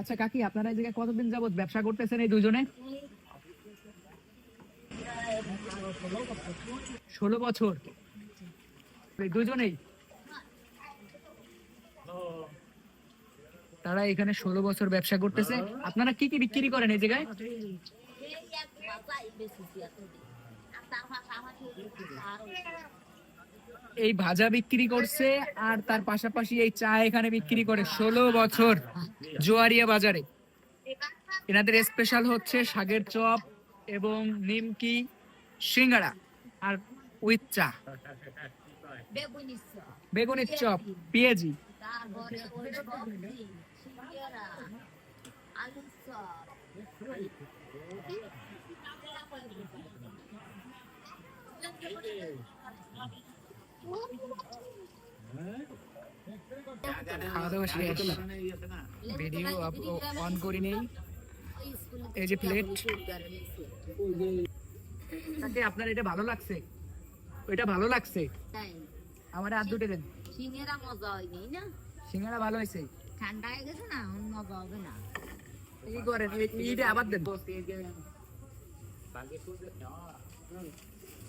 আচ্ছা কাকি, আপনারা এই জায়গায় কতদিন যাবত ব্যবসা করতেছেন এই দুজনে? ষোলো বছর। দুজনেই? তারা এখানে ষোলো বছর ব্যবসা করতেছে। আপনারা কি কি বিক্রি করেন এই জায়গায়? এই ভাজা বিক্রি করছে আর তার পাশাপাশি এই চা এখানে বিক্রি করে ষোলো বছর জোয়ারিয়া বাজারে। এনাদের স্পেশাল হচ্ছে শাকের চপ এবং নিমকি, সিঙ্গাড়া আর উইথ চা। বেগুনের চপ, পেঁয়াজি। তারপরে ওই খাওয়া দাওয়া শেষ ভিডিও অন করে নেই এই যে প্লেট তাকে আপনার এটা ভালো লাগছে? ওইটা ভালো লাগছে? আমার আর দুটো দেন। সিঙ্গারা মজা হয়নি না? সিঙ্গারা ভালো হয়েছে? ঠান্ডা হয়ে গেছে না? মজা হবে না। কি করেন? এইটা আবার দেন।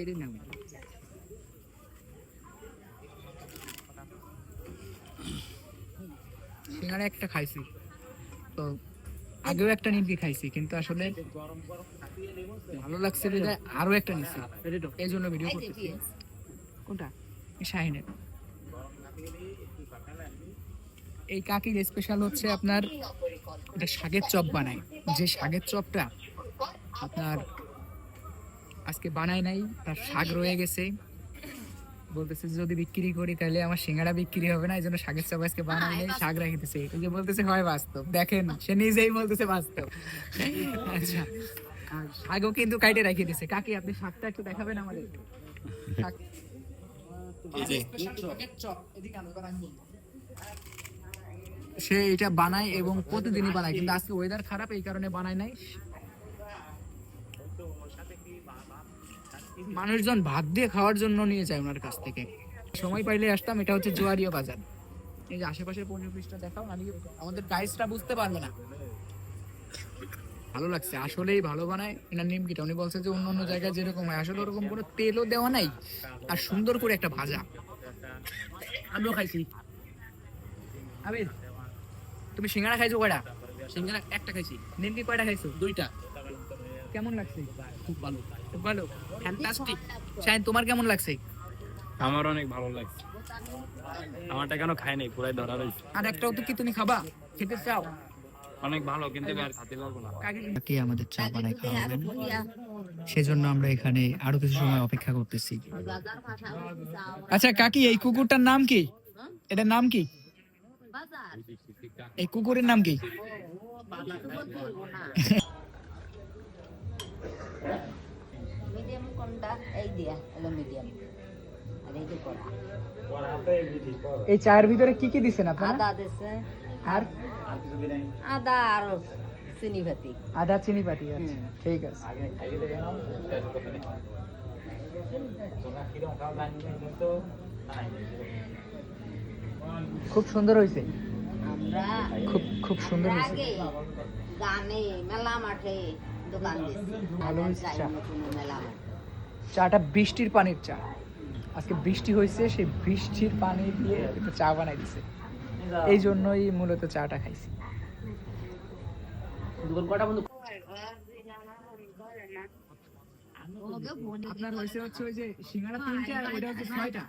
এইটাই নাম। সিঙ্গারা একটা খাইছি। তো আগেও একটা নিমকি খাইছি কিন্তু আসলে ভালো লাগছে বিধায় আরও একটা নিছি। এই জন্য ভিডিও করতেছি। কোনটা? শাহিনের। এই কাকির স্পেশাল হচ্ছে আপনার এটা শাকের চপ বানায়। যে শাকের চপটা আপনার আজকে বানায় নাই তার শাক রয়ে গেছে। বলতেছে যদি বিক্রি করি তাহলে আমার সিঙ্গাড়া বিক্রি হবে না এই জন্য শাকের চপ আজকে বানায় নাই শাক রাখিতেছে। এই যে বলতেছে হয় বাস্তব। দেখেন সে নিজেই বলতেছে বাস্তব। আচ্ছা শাকও কিন্তু কাইটে রেখে দিছে। কাকি আপনি শাকটা একটু দেখাবেন আমাদের? শাক। সে এটা বানায় এবং প্রতিদিনই বানায় কিন্তু আজকে ওয়েদার খারাপ এই কারণে বানায় নাই। মানুষজন ভাত দিয়ে খাওয়ার জন্য নিয়ে যায় ওনার কাছ থেকে। সময় পাইলে আসতাম, এটা হচ্ছে জোয়ারিয়া বাজার। এই যে আশেপাশের পরিবেশটা দেখাও, আমি আমাদের গাইসটা বুঝতে পারবে না। ভালো লাগছে, আসলেই ভালো বানায়। এনার নিমকিটা, উনি বলছে যে অন্য অন্য জায়গায় যেরকম হয়, আসলে ওরকম কোনো তেলও দেওয়া নাই, আর সুন্দর করে একটা ভাজা। আমিও খাইছি। আবির, তুমি সিঙ্গারা খাইছো কয়টা? সিঙ্গারা একটা খাইছি। নিমকি কয়টা খাইছো? দুইটা। কেমন লাগছে? খুব ভালো। ফ্যান্টাস্টিক শাইন তোমার কেমন লাগছে? আমার অনেক ভালো লাগছে। আমারটা কেন খাই নাই? পুরাই ধরা রয়েছে। আর একটাও তো কি তুমি খাবা? খেতে চাও? অনেক ভালো কিন্তু এবার খাতে পারব না। কাকে? আমাদের চা বানায় খাওয়াবেন সেজন্য আমরা এখানে আরও কিছু সময় অপেক্ষা করতেছি। আচ্ছা কাকি এই কুকুরটার নাম কি? এটার নাম কি? এই কুকুরের নাম কি? এই চায়ের ভিতরে কি কি দিছেন আপনারা? আদা দিছে। আর? আদা আর চিনি ভাতি আদা চিনি পাতি আছে ঠিক আছে। খুব সুন্দর হয়েছে আমরা খুব খুব সুন্দর হয়েছে গানে মেলা মাঠে দোকান দিছি ভালো হয়েছে চাটা বৃষ্টির পানির চা। আজকে বৃষ্টি হয়েছে সেই বৃষ্টির পানি দিয়ে একটু চা বানাই দিছে। এই জন্যই মূলত চাটা খাইছি। আপনার হয়েছে হচ্ছে ওই যে সিঙ্গারা তিনটা আর ওইটা হচ্ছে ছয়টা।